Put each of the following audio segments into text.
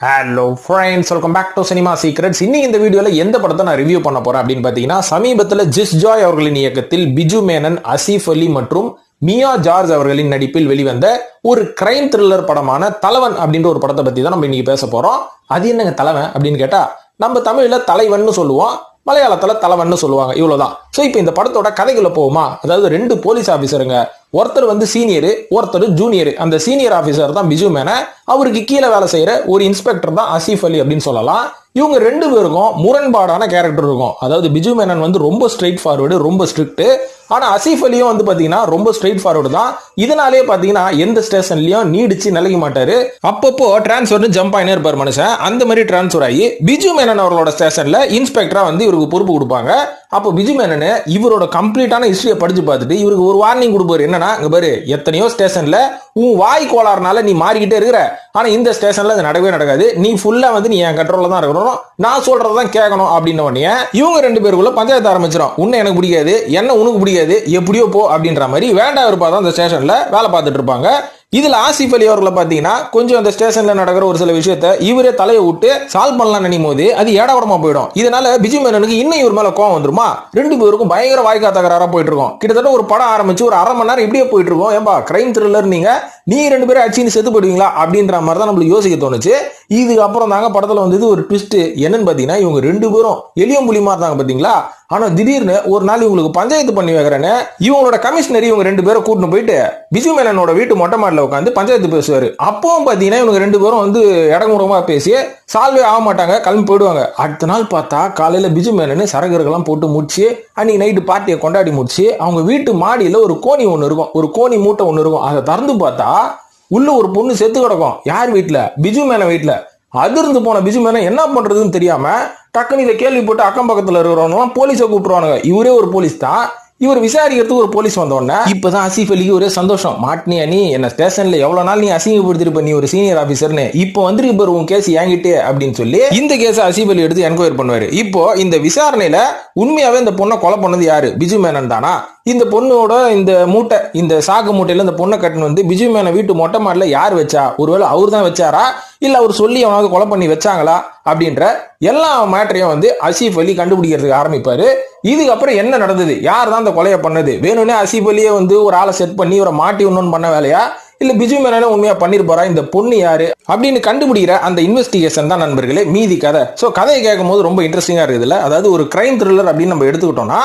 Hello friends welcome back to cinema secrets இன்னைக்கு இந்த வீடியோவில் எந்த படத்தை நான் ரிவ்யூ பண்ண போறேன் அப்படின்னு பார்த்தீங்கன்னா சமீபத்தில் ஜிஸ் ஜாய் அவர்களின் இயக்கத்தில் பிஜு மேனன் அசீஃப் அலி மற்றும் மியா ஜார்ஜ் அவர்களின் நடிப்பில் வெளிவந்த ஒரு கிரைம் த்ரில்லர் படமான தலைவன் அப்படின்ற ஒரு படத்தை பத்தி தான் நம்ம இன்னைக்கு பேச போறோம். அது என்னங்க தலைவன் அப்படின்னு கேட்டா நம்ம தமிழில் தலைவன்னு சொல்லுவோம். மலையாளத்தில் தலைவன் சொல்லுவாங்க. இவ்வளோதான் ஸோ இப்போ இந்த படத்தோட கதைக்குள்ள போகுமா அதாவது ரெண்டு போலீஸ் ஆஃபீஸருங்க ஒருத்தர் வந்து சீனியர் ஒருத்தர் ஜூனியர் அந்த சீனியர் ஆஃபீஸர் தான் பிஜு மேன. அவருக்கு கீழே வேலை செய்கிற ஒரு இன்ஸ்பெக்டர் தான் அசீஃப் அலி அப்படின்னு சொல்லலாம். இவங்க ரெண்டு பேருக்கும் முரண்பாடான கேரக்டர் இருக்கும். அதாவது பிஜு மேனன் வந்து ரொம்ப ஸ்ட்ரெயிட் ஃபார்வர்டு ரொம்ப ஸ்ட்ரிக்ட் ஆனால் அசீஃப் அலியும் வந்து பார்த்தீங்கன்னா ரொம்ப ஸ்ட்ரெயிட் ஃபார்வர்டு தான். இதனாலே பார்த்தீங்கன்னா எந்த ஸ்டேஷன்லையும் நீடிச்சு நிலைக்க மாட்டார். அப்பப்போ டிரான்ஸ்ஃபர்னு ஜம்ப் ஆகினே இருப்பார் மனுஷன். அந்த மாதிரி டிரான்ஸ்ஃபர் ஆகி பிஜு மேனன் அவர்களோட ஸ்டேஷனில் இன்ஸ்பெக்டராக வந்து இவருக்கு பொறுப்பு கொடுப்பாங்க. அப்போ பிஜு மேனன் இவரோட கம்ப்ளீட்டான ஹிஸ்ட்ரியை படிச்சு பார்த்துட்டு இவருக்கு ஒரு வார்னிங் கொடுப்பாரு. என்னன்னா இங்கே பாரு எத்தனையோ ஸ்டேஷனில் உன் வாய் கோளாறுனால நீ மாறிக்கிட்டே இருக்கிற. ஆனால் இந்த ஸ்டேஷனில் அது நடக்கவே நடக்காது. நீ ஃபுல்லாக வந்து நீ என் கண்ட்ரோலில் தான் இருக்கணும். நான் சொல்றதான் கேட்கணும் அப்படின்ன உடனே இவங்க ரெண்டு பேருக்குள்ள பஞ்சாயத்து ஆரம்பிச்சிடும் உன்னை எனக்கு பிடிக்காது. என்ன உனக்கு பிடிக்காது. எப்படியோ போ அப்படின்ற மாதிரி வேண்டாம் இருப்பா தான் அந்த ஸ்டேஷன்ல வேலை பார்த்துட்டு இருப்பாங்க. இதுல ஆசிஃப் அலி அவர்களை பாத்தீங்கன்னா கொஞ்சம் அந்த ஸ்டேஷன்ல நடக்கிற ஒரு சில விஷயத்த இவரே தலையை விட்டு சால்வ் பண்ணலாம் நினைக்கும் போது அது ஏடாவடமா போயிடும். இதனால பிஜி மேனனுக்கு இன்னும் இவர் மேல கோவம் வந்துருமா? ரெண்டு பேருக்கும் பயங்கர வாய்க்கா தகராறா போயிட்டு இருக்கோம் கிட்டத்தட்ட ஒரு படம் ஆரம்பிச்சு ஒரு அரை மணி நேரம் இப்படியே போயிட்டு இருக்கோம் ஏன்பா கிரைம் த்ரில்லர் நீங்க? நீ ரெண்டு பேரும் அடிச்சுன்னு செத்து போடுவீங்களா அப்படின்ற மாதிரி தான் நம்மளுக்கு யோசிக்க தோணுச்சு. இதுக்கு அப்புறம் தாங்க படத்துல வந்தது ஒரு ட்விஸ்ட் என்னன்னு பாத்தீங்கன்னா இவங்க ரெண்டு பேரும் எளியம் புலிமா இருந்தாங்க பாத்தீங்களா ஆனா திடீர்னு ஒரு நாள் இவங்களுக்கு பஞ்சாயத்து பண்ணி வைக்கிறேன்னு இவங்களோட கமிஷனர் இவங்க ரெண்டு பேரும் கூட்டிட்டு போயிட்டு பிஜு மேனனோட வீட்டு மொட்டை மாடியில் உட்காந்து பஞ்சாயத்து பேசுவாரு. அப்பவும் பாத்தீங்கன்னா இவங்க ரெண்டு பேரும் வந்து இடங்குறமா பேசி சால்வே ஆக மாட்டாங்க கிளம்பி போயிடுவாங்க. அடுத்த நாள் பார்த்தா காலையில பிஜு மேனன் சரகர்கள்லாம் போட்டு முடிச்சு அன்னைக்கு நைட்டு பார்ட்டியை கொண்டாடி முடிச்சு அவங்க வீட்டு மாடியில ஒரு கோணி ஒன்று இருக்கும் ஒரு கோணி மூட்டை ஒன்று இருக்கும். அதை திறந்து பார்த்தா உள்ள ஒரு பொண்ணு செத்து கிடக்கும். யார் வீட்டில் பிஜு மேன வீட்டில் அதிர்ந்து போன பிஜிமேனை என்ன பண்ணுறதுன்னு தெரியாமல் டக்குன்னு இதை கேள்விப்பட்டு அக்கம் பக்கத்தில் இருக்கிறவங்க போலீஸை கூப்பிடுவானுங்க. இவரே ஒரு போலீஸ் தான். இவர் விசாரிக்கிறதுக்கு ஒரு போலீஸ் வந்தோடனே இப்பதான் அசிஃப் அலிக்கு ஒரே சந்தோஷம். மாட்டினியா நீ? என்ன ஸ்டேஷன்ல எவ்வளவு நாள் நீ அசிங்கப்படுத்திருப்ப நீ ஒரு சீனியர் ஆபீசர்னு இப்போ வந்துருக்கு பாரு உன் கேஸ் ஏங்கிட்டு அப்படின்னு சொல்லி இந்த கேஸ் அசிஃப் அலி எடுத்து என்கொயர் பண்ணுவாரு. இப்போ இந்த விசாரணையில உண்மையாவே இந்த பொண்ணை கொலை பண்ணது யாரு? பிஜு மேனன் தானா? இந்த பொண்ணோட இந்த மூட்டை இந்த சாக்கு மூட்டையில இந்த பொண்ணை கட்டின்னு வந்து பிஜு மேன வீட்டு மொட்டை மாடல யார் வச்சா? ஒருவேளை அவர் தான் வச்சாரா? இல்ல அவர் சொல்லி அவனாவது கொலை பண்ணி வச்சாங்களா? அப்படின்ற எல்லா மேட்டரையும் வந்து அசீஃப் அலி கண்டுபிடிக்கிறதுக்கு ஆரம்பிப்பாரு. இதுக்கப்புறம் என்ன நடந்தது? யார் தான் அந்த கொலையை பண்ணது? வேணும்னே அசீஃப் அலியே வந்து ஒரு ஆளை செட் பண்ணி ஒரு மாட்டி ஒன்றும் பண்ண வேலையா? இல்ல பிஜு மேனனே உண்மையா பண்ணிருப்பாரா இந்த பொண்ணு யாரு? அப்படின்னு கண்டுபிடிக்கிற அந்த இன்வெஸ்டிகேஷன் தான் நண்பர்களே மீதி கதை. ஸோ கதையை கேட்கும் போது ரொம்ப இன்ட்ரெஸ்டிங்கா இருக்குதுல்ல? அதாவது ஒரு கிரைம் த்ரில்லர் அப்படின்னு நம்ம எடுத்துக்கிட்டோம்னா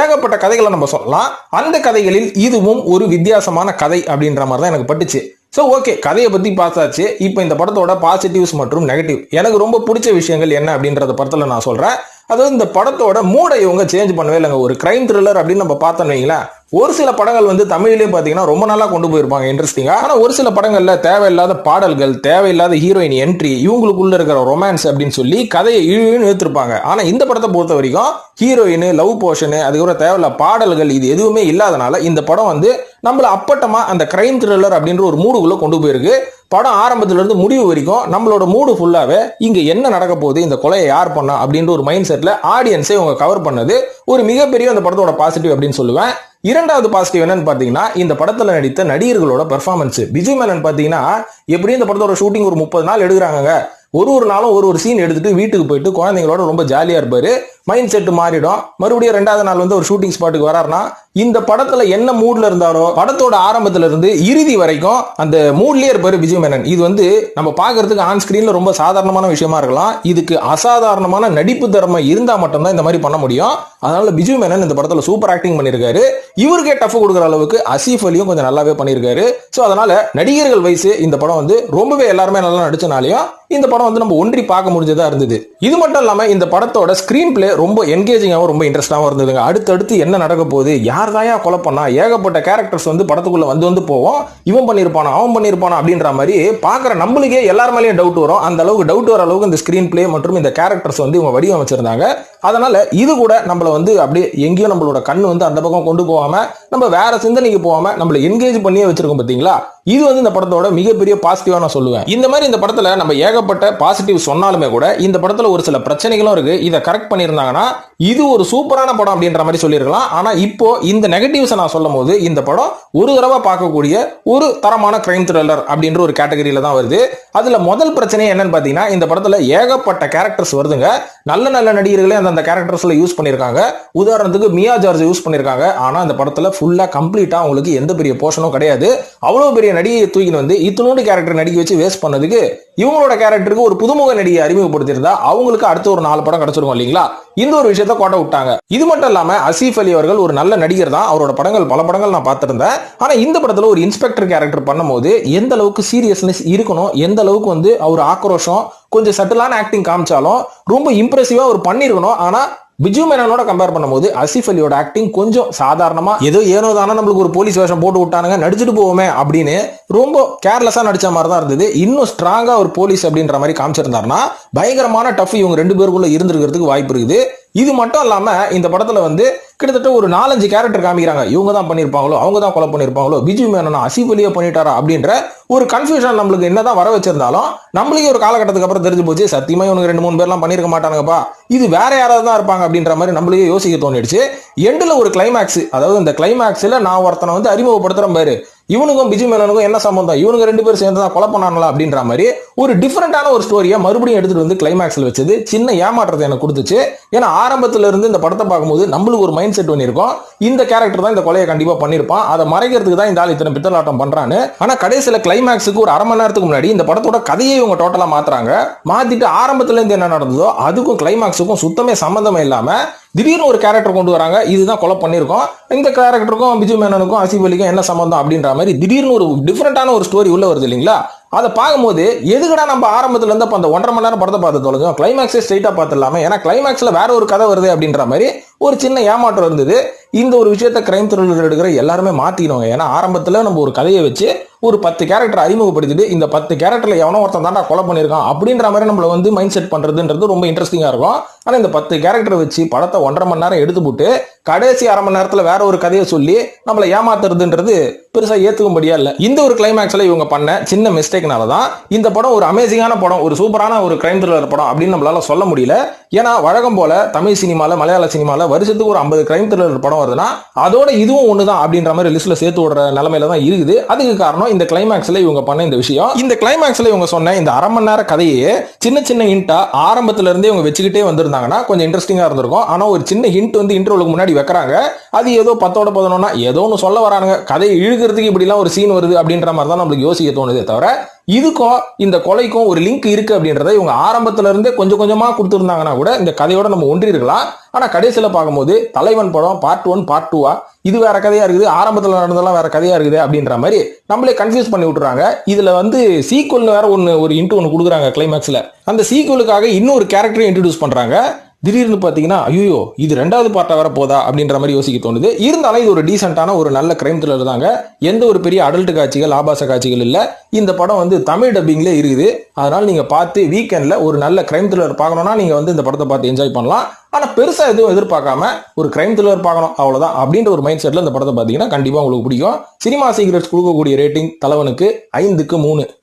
ஏகப்பட்ட கதைகளை நம்ம சொல்லலாம். அந்த கதைகளில் இதுவும் ஒரு வித்தியாசமான கதை அப்படின்ற மாதிரி தான் எனக்கு பட்டுச்சு. ஸோ ஓகே கதையை பற்றி பார்த்தாச்சு. இப்போ இந்த படத்தோட பாசிட்டிவ்ஸ் மற்றும் நெகட்டிவ் எனக்கு ரொம்ப பிடிச்ச விஷயங்கள் என்ன அப்படின்றத படத்தில் நான் சொல்கிறேன் அதாவது இந்த படத்தோட மூடை இவங்க சேஞ்ச் பண்ணவே இல்லைங்க. ஒரு கிரைம் த்ரில்லர் அப்படின்னு நம்ம பார்த்தோன்னு வைங்களேன் ஒரு சில படங்கள் வந்து தமிழ்லேயே பார்த்தீங்கன்னா ரொம்ப நாளாக கொண்டு போயிருப்பாங்க இன்ட்ரெஸ்டிங்காக ஆனால் ஒரு சில படங்களில் தேவையில்லாத பாடல்கள் தேவையில்லாத ஹீரோயின் என்ட்ரி இவங்களுக்குள்ள இருக்கிற ரொமான்ஸ் அப்படின்னு சொல்லி கதையை இழுன்னு ஏற்றிருப்பாங்க ஆனால் இந்த படத்தை பொறுத்த வரைக்கும் ஹீரோயின் லவ் போர்ஷனு அதுக்கப்புறம் தேவையில்ல பாடல்கள் இது எதுவுமே இல்லாதனால இந்த படம் வந்து நம்மளை அப்பட்டமாக அந்த கிரைம் த்ரில்லர் அப்படின்ற ஒரு மூடுக்குள்ளே கொண்டு போயிருக்கு. படம் ஆரம்பத்துலேருந்து முடிவு வரைக்கும் நம்மளோட மூடு ஃபுல்லாகவே இங்கே என்ன நடக்க போகுது இந்த கொலையை யார் பண்ணா அப்படின்ற ஒரு மைண்ட் செட்ல ஆடியன்ஸை இவங்க கவர் பண்ணது ஒரு மிகப்பெரிய அந்த படத்தோட பாசிட்டிவ் அப்படின்னு சொல்லுவேன். இரண்டாவது பாசிட்டிவ் என்னன்னு பாத்தீங்கன்னா இந்த படத்துல நடித்த நடிகர்களோட பெர்ஃபார்மன்ஸ் பிஜு மேனன் பாத்தீங்கன்னா எப்படி இந்த படத்தோட ஷூட்டிங் ஒரு முப்பது நாள் எடுக்கிறாங்க ஒரு ஒரு நாளும் ஒரு ஒரு சீன் எடுத்துட்டு வீட்டுக்கு போயிட்டு குழந்தைங்களோட ரொம்ப ஜாலியா இருப்பாரு. மைண்ட் செட் மாறிடும். மறுபடியும் ரெண்டாவது நாள் வந்து ஒரு ஷூட்டிங் ஸ்பாட்டுக்கு வராருன்னா இந்த படத்துல என்ன மூட்ல இருந்தாரோ படத்தோட ஆரம்பத்துல இருந்து இறுதி வரைக்கும் அந்த மூட்லயே இருப்பாரு விஜய் மேனன். இது வந்து நம்ம பாக்குறதுக்கு ஆன் ஸ்கிரீன்ல ரொம்ப சாதாரணமான விஷயமா இருக்கலாம். இதுக்கு அசாதாரணமான நடிப்பு திறமை இருந்தா மட்டும்தான் இந்த மாதிரி பண்ண முடியும். அதனால பிஜு மேனன் இந்த படத்துல சூப்பர் ஆக்டிங் பண்ணியிருக்காரு இவருக்கே டஃப் கொடுக்குற அளவுக்கு அசீஃப் அலியும் கொஞ்சம் நல்லாவே பண்ணியிருக்காரு ஸோ அதனால நடிகர்கள் வயசு இந்த படம் வந்து ரொம்பவே எல்லாருமே நல்லா நடிச்சனாலையும் இந்த படம் வந்து நம்ம ஒன்றி பார்க்க முடிஞ்சதா இருந்தது. இது மட்டும் இல்லாம இந்த படத்தோட ஸ்கிரீன் பிளே ரொம்ப என்கேஜிங்காகவும் ரொம்ப இன்ட்ரெஸ்டாகவும் இருந்ததுங்க. அடுத்தடுத்து என்ன நடக்க போகுது? யார் தாயா கொலை பண்ணா? ஏகப்பட்ட கேரக்டர்ஸ் வந்து படத்துக்குள்ள வந்து வந்து போவோம். இவன் பண்ணியிருப்பானா அவன் பண்ணியிருப்பானா அப்படின்ற மாதிரி பார்க்குற நம்மளுக்கே எல்லார் மேலேயும் டவுட் வரும். அந்த அளவுக்கு டவுட் வர அளவுக்கு இந்த ஸ்கிரீன் பிளே மற்றும் இந்த கேரக்டர்ஸ் வந்து இவங்க வடிவமைச்சிருந்தாங்க. அதனால இது கூட நம்மள வந்து அப்படியே எங்கேயும் நம்மளோட கண் வந்து அந்த பக்கம் கொண்டு போகாம நம்ம வேற சிந்தனைக்கு போகாம நம்மள என்கேஜ் பண்ணியே வச்சிருக்கோம் பார்த்தீங்களா இது வந்து இந்த படத்தோட மிகப்பெரிய பாசிட்டிவாக நான் சொல்லுவேன். இந்த மாதிரி இந்த படத்தில் நம்ம ஏகப்பட்ட பாசிட்டிவ் சொன்னாலுமே கூட இந்த படத்தில் ஒரு சில பிரச்சனைகளும் இருக்கு. இதை கரெக்ட் பண்ணியிருந்தாங்கன்னா இது ஒரு சூப்பரான படம் அப்படின்ற மாதிரி சொல்லியிருக்கலாம். ஆனால் இப்போ இந்த நெகட்டிவ்ஸை நான் சொல்லும் போது இந்த படம் ஒரு தடவை பார்க்கக்கூடிய ஒரு தரமான கிரைம் த்ரில்லர் அப்படின்ற ஒரு கேட்டகரியில் தான் வருது. அதில் முதல் பிரச்சனை என்னன்னு பார்த்தீங்கன்னா இந்த படத்தில் ஏகப்பட்ட கேரக்டர்ஸ் வருதுங்க. நல்ல நல்ல நடிகர்களே அந்த கேரக்டர்ஸில் யூஸ் பண்ணியிருக்காங்க. உதாரணத்துக்கு மியா ஜார்ஜ் யூஸ் பண்ணியிருக்காங்க. ஆனால் இந்த படத்தில் ஃபுல்லாக கம்ப்ளீட்டாக அவங்களுக்கு எந்த பெரிய போர்ஷனும் கிடையாது. அவ்வளோ பெரிய நடிகையை தூக்கின்னு வந்து இத்தனோடு கேரக்டர் நடிக்க வச்சு வேஸ்ட் பண்ணதுக்கு இவங்களோட கேரக்டருக்கு ஒரு புதுமுக நடிகை அறிமுகப்படுத்தியிருந்தா அவங்களுக்கு அடுத்த ஒரு நாலு படம் கிடைச்சிருக்கும் இல்லைங்களா? இந்த ஒரு விஷயத்த கோட்டை விட்டாங்க. இது மட்டும் இல்லாம அசீஃப் அலி அவர்கள் ஒரு நல்ல நடிகர் தான். அவரோட படங்கள் பல படங்கள் நான் பார்த்திருந்தேன். ஆனா இந்த படத்துல ஒரு இன்ஸ்பெக்டர் கேரக்டர் பண்ணும்போது எந்த அளவுக்கு சீரியஸ்னஸ் இருக்கணும்? எந்த அளவுக்கு வந்து அவர் ஆக்ரோஷம் கொஞ்சம் சட்டிலான ஆக்டிங் காமிச்சாலும் ரொம்ப இம்ப்ரெசிவா அவர் பண்ணிருக்கணும் ஆனா பிஜு மேனனோட கம்பேர் பண்ணும்போது அசிஃப் அலியோட ஆக்டிங் கொஞ்சம் சாதாரணமா ஏதோ ஏனோ தானே நம்மளுக்கு ஒரு போலீஸ் வேஷம் போட்டு விட்டானுங்க நடிச்சுட்டு போவோமே அப்படின்னு ரொம்ப கேர்லெஸ்ஸா நடிச்ச மாதிரி தான் இருந்தது. இன்னும் ஸ்ட்ராங்கா ஒரு போலீஸ் அப்படின்ற மாதிரி காமிச்சிருந்தாருன்னா பயங்கரமான டஃப் இவங்க ரெண்டு பேருக்குள்ள இருந்திருக்கிறதுக்கு வாய்ப்பு இருக்குது. இது மட்டும் இல்லாம இந்த படத்துல வந்து கிட்டத்தட்ட ஒரு நாலஞ்சு கேரக்டர் காமிக்கிறாங்க. இவங்க தான் பண்ணியிருப்பாங்களோ அவங்க தான் கொலை பண்ணிருப்பாங்களோ பிஜு மேனனா அசிஃப் பண்ணிட்டாரா அப்படின்ற ஒரு கன்ஃபியூஷன் நம்மளுக்கு என்னதான் வர வச்சிருந்தாலும் நம்மளுக்கே ஒரு காலகட்டத்துக்கு அப்புறம் தெரிஞ்சு போச்சு சத்தியமா இவனுக்கு ரெண்டு மூணு பேர்லாம் பண்ணிருக்க மாட்டானுங்கப்பா. இது வேற யாராவது தான் இருப்பாங்க அப்படின்ற மாதிரி நம்மளுக்கே யோசிக்க தோணிடுச்சு. எண்டில் ஒரு கிளைமேக்ஸ் அதாவது இந்த கிளைமேக்ஸில் நான் ஒருத்தனை வந்து அறிமுகப்படுத்துகிற பாரு. இவனுக்கும் விஜய் மேனனுக்கும் என்ன சம்பந்தம்? இவனுங்க ரெண்டு பேரும் சேர்ந்து தான் கொலை பண்ணாங்களா அப்படின்ற மாதிரி ஒரு டிஃப்ரெண்டான ஒரு ஸ்டோரியை மறுபடியும் எடுத்துட்டு வந்து கிளைமேக்ஸில் வச்சது. சின்ன ஏமாற்றத்தை எனக்கு கொடுத்துச்சு. ஏன்னா ஆரம்பத்துல இருந்து இந்த படத்தை பார்க்கும்போது நம்மளுக்கு ஒரு மைண்ட் செட் பண்ணியிருக்கோம் இந்த கேரக்டர் தான் இந்த கொலையை கண்டிப்பா பண்ணிருப்பான். அதை மறைக்கிறதுக்கு தான் இந்த ஆள் இத்தனை பித்தலாட்டம் பண்ணுறான்னு ஆனா கடைசியில் கிளைமேக்ஸுக்கு ஒரு அரை மணி நேரத்துக்கு முன்னாடி இந்த படத்தோட கதையை இவங்க டோட்டலா மாத்துறாங்க. மாத்திட்டு ஆரம்பத்துல இருந்து என்ன நடந்ததோ அதுக்கும் கிளைமேக்ஸுக்கும் சுத்தமே சம்பந்தமே இல்லாம திடீர்னு ஒரு கேரக்டர் கொண்டு வராங்க இதுதான் கொலை பண்ணியிருக்கோம். இந்த கேரக்டருக்கும் பிஜு மேனனுக்கும் அசிப் அலிக்கும் என்ன சம்மந்தம் அப்படின்ற மாதிரி திடீர்னு ஒரு டிஃப்ரெண்டான ஒரு ஸ்டோரி உள்ள வருது இல்லைங்களா? அதை பார்க்கும்போது எதுக்கடா நம்ம ஆரம்பத்துல இருந்து அந்த ஒன்றரை மணி நேரம் படத்தை பார்த்து தொலைஞ்சோம் கிளைமேக்ஸே ஸ்ட்ரைட்டா பார்த்துடலாமே. ஏன்னா கிளைமேக்ஸ்ல வேற ஒரு கதை வருது அப்படின்ற மாதிரி ஒரு சின்ன ஏமாற்றம் இருந்தது. இந்த ஒரு விஷயத்த கிரைம் த்ரில்லர் எடுக்கிற எல்லாருமே மாத்தினவங்க ஏன்னா ஆரம்பத்துல நம்ம ஒரு கதையை வச்சு ஒரு பத்து கேரக்டர் அறிமுகப்படுத்திட்டு இந்த பத்து கேரக்டர்ல எவனோ ஒருத்தன் தாண்டா கொலை பண்ணியிருக்கான் அப்படின்ற மாதிரி நம்மள வந்து மைண்ட் செட் பண்றதுன்றது ரொம்ப இன்ட்ரெஸ்டிங்கா இருக்கும். ஆனா இந்த பத்து கேரக்டர் வச்சு படத்தை ஒன்றரை மணி நேரம் எடுத்து போட்டு கடைசி அரை மணி நேரத்துல வேற ஒரு கதையை சொல்லி நம்மளை ஏமாத்துறதுன்றது பெருசா ஏத்துக்கும்படியா இல்ல. இந்த ஒரு கிளைமேக்ஸ்ல இவங்க பண்ண சின்ன மிஸ்டேக்னால தான் இந்த படம் ஒரு அமேசிங்கான படம் ஒரு சூப்பரான ஒரு கிரைம் த்ரில்லர் படம் அப்படின்னு நம்மளால சொல்ல முடியல. ஏன்னா வழக்கம் போல தமிழ் சினிமால மலையாள சினிமால வருஷத்துக்கு ஒரு ஐம்பது கிரைம் த்ரில்லர் படம் வருதுன்னா அதோட இதுவும் ஒண்ணுதான் அப்படின்ற மாதிரி லிஸ்ட்ல சேர்த்து விடுற நிலைமையில தான் இருக்குது. அதுக்கு காரணம் இந்த கிளைமேக்ஸ்ல இவங்க பண்ண இந்த விஷயம். இந்த கிளைமேக்ஸ்ல இவங்க சொன்ன இந்த அரை மணி நேர கதையே சின்ன சின்ன ஹிண்டா ஆரம்பத்துல இருந்தே இவங்க வச்சுக்கிட்டே வந்திருந்தாங்கன்னா கொஞ்சம் இன்ட்ரெஸ்டிங்கா இருந்திருக்கும். ஆனா ஒரு சின்ன ஹிண்ட் வந்து இன்டர்வலுக்கு முன்னாடி வைக்கிறாங்க. அது ஏதோ பத்தோட பதினொன்னா ஏதோ ஒன்று சொல்ல வரானுங்க. கதையை இழுக்கிறதுக்கு இப்படிலாம் ஒரு சீன் வருது அப்படின்ற மாதிரி தான் நம்மளுக்கு யோசிக்க தோணுதே தவிர இதுக்கும் இந்த கொலைக்கும் ஒரு லிங்க் இருக்கு அப்படின்றத இவங்க ஆரம்பத்துல இருந்தே கொஞ்சம் கொஞ்சமா கொடுத்துருந்தாங்கன்னா கூட இந்த கதையோட நம்ம ஒன்றி இருக்கலாம் ஆனா கடைசியில பார்க்கும்போது தலைவன் படம் பார்ட் ஒன் பார்ட் டூவா இது வேற கதையா இருக்குது ஆரம்பத்துல நடந்ததெல்லாம் வேற கதையா இருக்குது அப்படின்ற மாதிரி நம்மளே கன்ஃபியூஸ் பண்ணி விட்டுறாங்க. இதுல வந்து சீக்வல்னு வேற ஒன்னு ஒரு இன்ட்டு ஒன்று கொடுக்குறாங்க கிளைமேக்ஸ்ல அந்த சீக்வலுக்காக இன்னொரு கேரக்டரை இன்ட்ரடியூஸ் பண்றாங்க. திடீர்னு பார்த்தீங்கன்னா ஐயோ இது ரெண்டாவது பார்ட்டாக வர போதா? அப்படின்ற மாதிரி யோசிக்க தோணுது. இருந்தாலும் இது ஒரு டீசெண்டான ஒரு நல்ல கிரைம் த்ரில்லர் தாங்க. எந்த ஒரு பெரிய அடல்ட் காட்சிகள் ஆபாச காட்சிகள் இல்லை. இந்த படம் வந்து தமிழ் டப்பிங்ல இருக்குது. அதனால் நீங்கள் பார்த்து வீக்கெண்டில் ஒரு நல்ல கிரைம் த்ரில்லர் பார்க்கணுன்னா நீங்கள் வந்து இந்த படத்தை பார்த்து என்ஜாய் பண்ணலாம். ஆனால் பெருசாக எதுவும் எதிர்பார்க்காம ஒரு கிரைம் த்ரில்லர் பார்க்கணும். அவ்வளோதான் அப்படின்ற ஒரு மைண்ட் செட்டில் இந்த படத்தை பார்த்தீங்கன்னா கண்டிப்பாக உங்களுக்கு பிடிக்கும். சினிமா சீக்ரெட்ஸ் கொடுக்கக்கூடிய ரேட்டிங் தலைவனுக்கு ஐந்துக்கு மூணு.